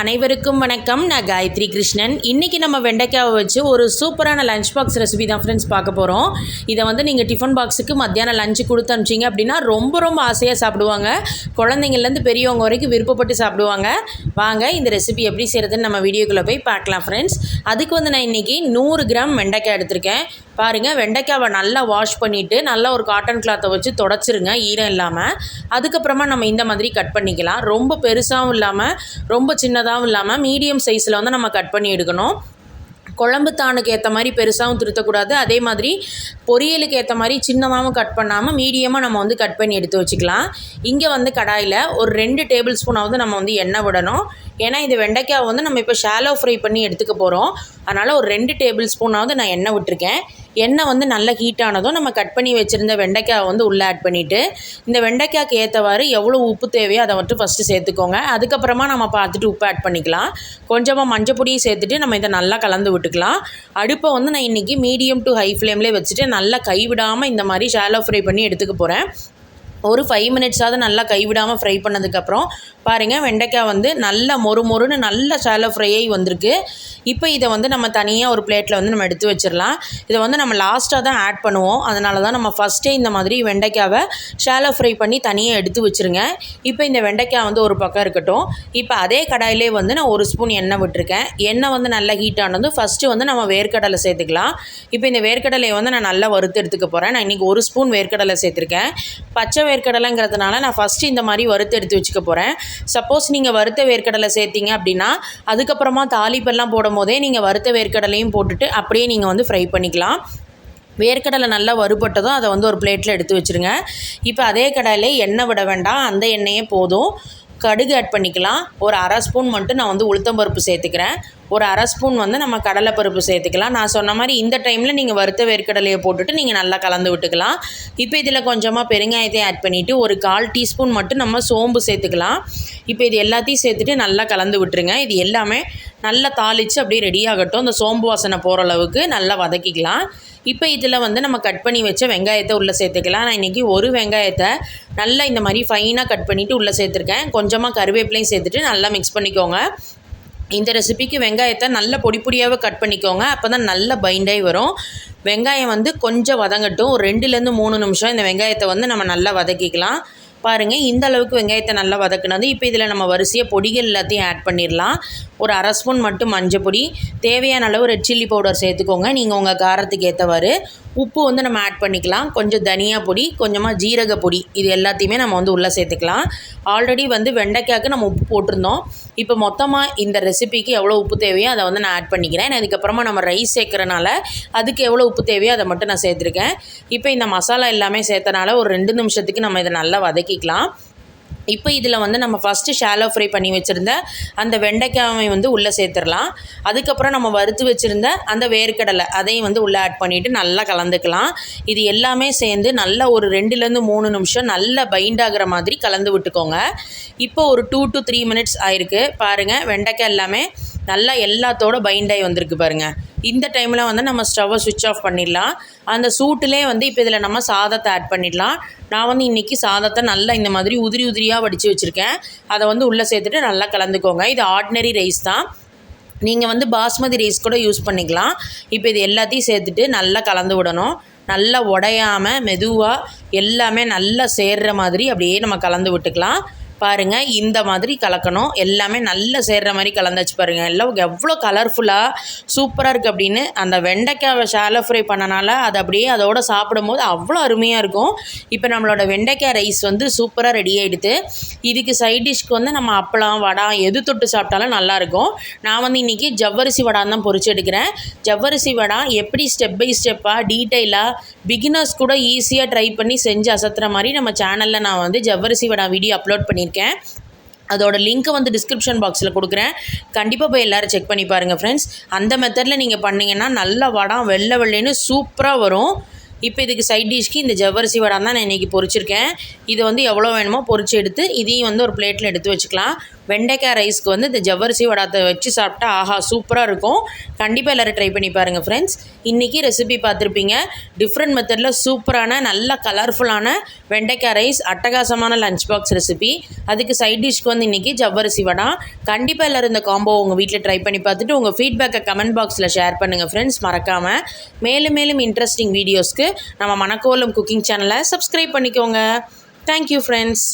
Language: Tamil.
அனைவருக்கும் வணக்கம். நான் காயத்ரி கிருஷ்ணன். இன்றைக்கி நம்ம வெண்டைக்காவை வச்சு ஒரு சூப்பரான லஞ்ச் பாக்ஸ் ரெசிபி தான் ஃப்ரெண்ட்ஸ் பார்க்க போகிறோம் இதை வந்து நீங்கள் டிஃபன் பாக்ஸுக்கு மத்தியானம் லஞ்சு கொடுத்து அனுப்பிச்சிங்க அப்படின்னா ரொம்ப ரொம்ப ஆசையாக சாப்பிடுவாங்க. குழந்தைங்கள்லேருந்து பெரியவங்க வரைக்கும் விருப்பப்பட்டு சாப்பிடுவாங்க. வாங்க இந்த ரெசிபி எப்படி செய்கிறதுன்னு நம்ம வீடியோக்குள்ளே போய் பார்க்கலாம் ஃப்ரெண்ட்ஸ் அதுக்கு வந்து நான் இன்றைக்கி நூறு கிராம் வெண்டைக்காய் எடுத்திருக்கேன். பாருங்கள் வெண்டைக்காவை நல்லா வாஷ் பண்ணிவிட்டு நல்லா ஒரு காட்டன் கிளாத்தை வச்சு தொடச்சிருங்க ஈரம் இல்லாமல் அதுக்கப்புறமா நம்ம இந்த மாதிரி கட் பண்ணிக்கலாம். ரொம்ப பெருசாகவும் இல்லாமல் ரொம்ப சின்னதாக பெருசாகவும் இல்லாமல் மீடியம் சைஸில் வந்து நம்ம கட் பண்ணி எடுக்கணும். குழம்பு தானுக்கு ஏற்ற மாதிரி பெருசாகவும் திருத்தக்கூடாது. அதே மாதிரி பொரியலுக்கு ஏற்ற மாதிரி சின்னமாகவும் கட் பண்ணாமல் மீடியமாக நம்ம வந்து கட் பண்ணி எடுத்து வச்சுக்கலாம். இங்கே வந்து கடாயில் ஒரு ரெண்டு டேபிள் ஸ்பூனாவது நம்ம வந்து எண்ணெய் விடணும். ஏன்னா இது வெண்டைக்காய் வந்து நம்ம இப்போ ஷாலோ ஃப்ரை பண்ணி எடுத்துக்க போகிறோம் அதனால் ஒரு ரெண்டு டேபிள் ஸ்பூனாவது நான் எண்ணெய் விட்டுருக்கேன். எண்ணெய் வந்து நல்லா ஹீட் ஆனதும் நம்ம கட் பண்ணி வச்சுருந்த வெண்டைக்காய் வந்து உள்ளே ஆட் பண்ணிவிட்டு இந்த வெண்டைக்காய்க்கு ஏற்றவாறு எவ்வளோ உப்பு தேவையோ அதை மட்டும் ஃபஸ்ட்டு சேர்த்துக்கோங்க. அதுக்கப்புறமா நம்ம பார்த்துட்டு உப்பு ஆட் பண்ணிக்கலாம். கொஞ்சமாக மஞ்சள் பொடியும் சேர்த்துட்டு நம்ம இதை நல்லா கலந்து விட்டுக்கலாம். அடுப்பை வந்து நான் இன்றைக்கி மீடியம் டு ஹை ஃப்ளேம்லேயே வச்சுட்டு நல்லா கைவிடாமல் இந்த மாதிரி ஷாலோ ஃப்ரை பண்ணி எடுத்துக்க போகிறேன் ஒரு ஃபைவ் மினிட்ஸாவது நல்லா கைவிடாமல் ஃப்ரை பண்ணதுக்கப்புறம் பாருங்கள் வெண்டைக்காய் வந்து நல்லா மொறு மொறுன்னு நல்ல சேலை ஃப்ரை வந்திருக்கு. இப்போ இதை வந்து நம்ம தனியாக ஒரு பிளேட்டில் வந்து நம்ம எடுத்து வச்சிடலாம். இதை வந்து நம்ம லாஸ்ட்டாக தான் ஆட் பண்ணுவோம். அதனால தான் நம்ம ஃபஸ்ட்டே இந்த மாதிரி வெண்டைக்காவை சேலை ஃப்ரை பண்ணி தனியாக எடுத்து வச்சுருங்க. இப்போ இந்த வெண்டைக்காய் வந்து ஒரு பக்கம் இருக்கட்டும். இப்போ அதே கடாயிலே வந்து நான் ஒரு ஸ்பூன் எண்ணெய் விட்டுருக்கேன். எண்ணெய் வந்து நல்லா ஹீட் ஆனது ஃபஸ்ட்டு வந்து நம்ம வேர்க்கடலை சேர்த்துக்கலாம். இப்போ இந்த வேர்க்கடலையை வந்து நான் நல்லா வறுத்து எடுத்துக்க போகிறேன் நான் இன்றைக்கி ஒரு ஸ்பூன் வேர்க்கடலை சேர்த்துருக்கேன். பச்சை வேர்க்கடலைங்கிறதுனால நான் ஃபஸ்ட்டு இந்த மாதிரி வறுத்து எடுத்து வச்சுக்க போகிறேன் சப்போஸ் நீங்கள் வறுத்த வேர்க்கடலை சேர்த்திங்க அப்படின்னா அதுக்கப்புறமா தாலிப்பெல்லாம் போடும் போதே நீங்கள் வறுத்த வேர்க்கடலையும் போட்டுட்டு அப்படியே நீங்கள் வந்து ஃப்ரை பண்ணிக்கலாம். வேர்க்கடலை நல்லா வறுபட்டதும் அதை வந்து ஒரு பிளேட்டில் எடுத்து வச்சுருங்க. இப்போ அதே கடையில் எண்ணெய் விட வேண்டாம். அந்த எண்ணெயே போதும். கடுகு ஆட் பண்ணிக்கலாம். ஒரு அரை ஸ்பூன் மட்டும் நான் வந்து உளுத்தம்பருப்பு சேர்த்துக்கிறேன். ஒரு அரை ஸ்பூன் வந்து நம்ம கடலைப்பருப்பு சேர்த்துக்கலாம். நான் சொன்ன மாதிரி இந்த டைமில் நீங்கள் வறுத்த வேர்க்கடலையை போட்டுட்டு நீங்கள் நல்லா கலந்து விட்டுக்கலாம். இப்போ இதில் கொஞ்சமாக பெருங்காயத்தை ஆட் பண்ணிவிட்டு ஒரு கால் டீஸ்பூன் மட்டும் நம்ம சோம்பு சேர்த்துக்கலாம். இப்போ இது எல்லாத்தையும் சேர்த்துட்டு நல்லா கலந்து விட்டுருங்க. இது எல்லாமே நல்லா தாளித்து அப்படியே ரெடி ஆகட்டும். அந்த சோம்பு வாசனை போகிற அளவுக்கு நல்லா வதக்கிக்கலாம். இப்போ இதில் வந்து நம்ம கட் பண்ணி வச்ச வெங்காயத்தை உள்ளே சேர்த்துக்கலாம். நான் இன்றைக்கி ஒரு வெங்காயத்தை நல்லா இந்த மாதிரி ஃபைனாக கட் பண்ணிவிட்டு உள்ளே சேர்த்துருக்கேன். கொஞ்சமாக கருவேப்பிலையும் சேர்த்துட்டு நல்லா மிக்ஸ் பண்ணிக்கோங்க. இந்த ரெசிபிக்கு வெங்காயத்தை நல்ல பொடி பொடியாகவே கட் பண்ணிக்கோங்க. அப்போ தான் நல்ல பைண்டாகி வரும். வெங்காயம் வந்து கொஞ்சம் வதங்கட்டும். ஒரு ரெண்டுலேருந்து மூணு நிமிஷம் இந்த வெங்காயத்தை வந்து நம்ம நல்லா வதக்கிக்கலாம். பாருங்கள் இந்த அளவுக்கு வெங்காயத்தை நல்லா வதக்குனது. இப்போ இதில் நம்ம வரிசையாக பொடிகள் எல்லாத்தையும் ஆட் பண்ணிடலாம். ஒரு அரை ஸ்பூன் மட்டும் மஞ்சள் பொடி தேவையான அளவு ரெட் சில்லி பவுடர் சேர்த்துக்கோங்க. நீங்கள் உங்கள் காரத்துக்கு ஏற்றவாறு உப்பு வந்து நம்ம ஆட் பண்ணிக்கலாம். கொஞ்சம் தனியா பொடி கொஞ்சமாக ஜீரக பொடி இது எல்லாத்தையுமே நம்ம வந்து உள்ளே சேர்த்துக்கலாம். ஆல்ரெடி வந்து வெண்டைக்காய்க்கு நம்ம உப்பு போட்டிருந்தோம். இப்போ மொத்தமாக இந்த ரெசிபிக்கு எவ்வளோ உப்பு தேவையோ அதை வந்து நான் ஆட் பண்ணிக்கிறேன். அதுக்கப்புறமா நம்ம ரைஸ் சேர்க்குறனால அதுக்கு எவ்வளோ உப்பு தேவையோ அதை மட்டும் நான் சேர்த்துருக்கேன். இப்போ இந்த மசாலா எல்லாமே சேர்த்தனால ஒரு ரெண்டு நிமிஷத்துக்கு நம்ம இதை நல்லா வதக்கிக்கலாம். இப்போ இதில் வந்து நம்ம ஃபஸ்ட்டு ஷாலோ ஃப்ரை பண்ணி வச்சுருந்த அந்த வெண்டைக்காவை வந்து உள்ளே சேர்த்துடலாம். அதுக்கப்புறம் நம்ம வறுத்து வச்சுருந்த அந்த வேர்க்கடலை அதையும் வந்து உள்ளே ஆட் பண்ணிவிட்டு நல்லா கலந்துக்கலாம். இது எல்லாமே சேர்ந்து நல்லா ஒரு ரெண்டுலேருந்து மூணு நிமிஷம் நல்லா பைண்ட் ஆகிற மாதிரி கலந்து விட்டுக்கோங்க. இப்போ ஒரு டூ டு த்ரீ மினிட்ஸ் ஆயிருக்கு. பாருங்கள் வெண்டைக்காய் எல்லாமே நல்லா எல்லாத்தோட பைண்ட் ஆகி வந்திருக்கு பாருங்கள் இந்த டைமில் வந்து நம்ம ஸ்டவ்வை சுவிட்ச் ஆஃப் பண்ணிடலாம். அந்த சூட்டிலே வந்து இப்போ இதில் நம்ம சாதத்தை ஆட் பண்ணிடலாம். நான் வந்து இன்றைக்கி சாதத்தை நல்லா இந்த மாதிரி உதிரி உதிரியாக வடித்து வச்சுருக்கேன். அதை வந்து உள்ளே சேர்த்துட்டு நல்லா கலந்துக்கோங்க. இது ஆர்டினரி ரைஸ் தான். நீங்கள் வந்து பாஸ்மதி ரைஸ் கூட யூஸ் பண்ணிக்கலாம். இப்போ இது எல்லாத்தையும் சேர்த்துட்டு நல்லா கலந்து விடணும். நல்லா உடையாமல் மெதுவாக எல்லாமே நல்லா சேர்கிற மாதிரி அப்படியே நம்ம கலந்து விட்டுக்கலாம். பாருங்கள் இந்த மாதிரி கலக்கணும். எல்லாமே நல்லா சேர்கிற மாதிரி கலந்தாச்சு பாருங்கள் எல்லாம் எவ்வளோ கலர்ஃபுல்லாக சூப்பராக இருக்குது அப்படின்னு. அந்த வெண்டைக்காவை ஷாலோ ஃப்ரை பண்ணனால அது அப்படியே அதோட சாப்பிடும்போது அவ்வளோ அருமையாக இருக்கும். இப்போ நம்மளோட வெண்டைக்காய் ரைஸ் வந்து சூப்பராக ரெடி ஆகிடுது இதுக்கு சைட் டிஷ்க்கு வந்து நம்ம அப்பளம் வடை எது தொட்டு சாப்பிட்டாலும் நல்லாயிருக்கும் நான் வந்து இன்றைக்கி ஜவ்வரிசி வடான் தான் பொறிச்சு எடுக்கிறேன். ஜவ்வரிசி வடா எப்படி ஸ்டெப் பை ஸ்டெப்பாக டீட்டெயிலாக பிகினர்ஸ் கூட ஈஸியாக ட்ரை பண்ணி செஞ்சு அசத்துற மாதிரி நம்ம சேனலில் நான் வந்து ஜவ்வரிசி வடா வீடியோ அப்லோட் பண்ணியிருக்கேன். அதோட லிங்க்கை வந்து டிஸ்கிரிப்ஷன் பாக்ஸில் கொடுக்குறேன். கண்டிப்பாக போய் எல்லோரும் செக் பண்ணி பாருங்கள் ஃப்ரெண்ட்ஸ் அந்த மெத்தடில் நீங்கள் பண்ணிங்கன்னா நல்ல வடம் வெள்ளை வெள்ளைன்னு சூப்பராக வரும். இப்போ இதுக்கு சைட் டிஷ்க்கு இந்த ஜவ்வரிசி வடை தான் நான் இன்றைக்கி பொரிச்சிருக்கேன். இதை வந்து எவ்வளோ வேணுமோ பொரிச்சு எடுத்து இதையும் வந்து ஒரு பிளேட்டில் எடுத்து வச்சுக்கலாம். வெண்டைக்காய் ரைஸ்க்கு வந்து இந்த ஜவ்வரிசி வடாத்தை வச்சு சாப்பிட்டா ஆஹா சூப்பராக இருக்கும். கண்டிப்பாக எல்லோரும் ட்ரை பண்ணி பாருங்கள் ஃப்ரெண்ட்ஸ் இன்றைக்கி ரெசிபி பார்த்துருப்பீங்க. டிஃப்ரெண்ட் மெத்தடில் சூப்பரான நல்ல கலர்ஃபுல்லான வெண்டைக்காய் ரைஸ் அட்டகாசமான லஞ்ச் பாக்ஸ் ரெசிபி அதுக்கு சைட் டிஷ்க்கு வந்து இன்றைக்கி ஜவ்வரிசி வடா. கண்டிப்பாக எல்லோரும் இந்த காம்போ உங்கள் வீட்டில் ட்ரை பண்ணி பார்த்துட்டு உங்கள் ஃபீட்பேக்கை கமெண்ட் பாக்ஸில் ஷேர் பண்ணுங்கள் ஃப்ரெண்ட்ஸ் மறக்காமல் மேலும் மேலும் இன்ட்ரெஸ்டிங் வீடியோஸ்க்கு நம்ம மணக்கோலம் குக்கிங் சேனலை சப்ஸ்கிரைப் பண்ணிக்கோங்க. Thank you friends